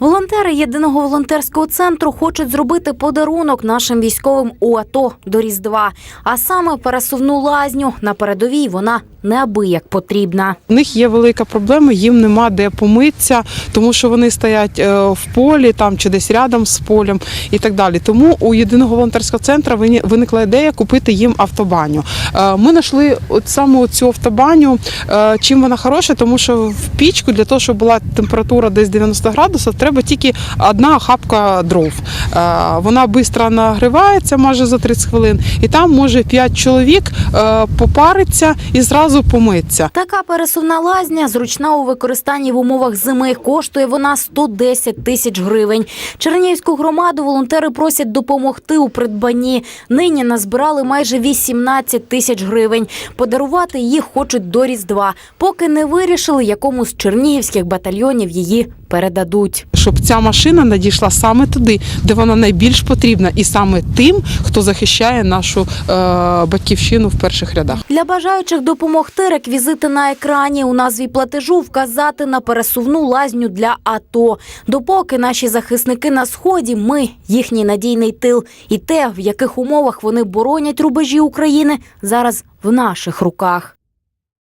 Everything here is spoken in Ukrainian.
Волонтери єдиного волонтерського центру хочуть зробити подарунок нашим військовим у АТО до Різдва. А саме пересувну лазню на передовій вона неабияк потрібна. У них є велика проблема, їм нема де помитися, тому що вони стоять е, в полі там чи десь рядом з полем і так далі. Тому у єдиного волонтерського центру виникла ідея купити їм автобаню. Е, Ми знайшли от саме цю автобаню. Е, Чим вона хороша, тому що в пічку для того, щоб була температура десь 90 градусів, треба тільки одна хапка дров. Е, Вона швидко нагрівається майже за 30 хвилин, і там може 5 чоловік е, попариться і зразу помитися. Така пересувна лазня зручна у використанні в умовах зими. Коштує вона 110 тисяч гривень. Чернігівську громаду волонтери просять допомогти у придбанні. Нині назбирали майже 18 тисяч гривень. Подарувати їх хочуть до Різдва, поки не вирішили, якому з чернігівських батальйонів її передадуть. Щоб ця машина надійшла саме туди, де вона найбільш потрібна, і саме тим, хто захищає нашу е, батьківщину в перших рядах. Для бажаючих допомогти реквізити на екрані у назві платежу вказати на пересувну лазню для АТО. Допоки наші захисники на сході, ми їхній надійний тил. І те, в яких умовах вони боронять рубежі України, зараз в наших руках.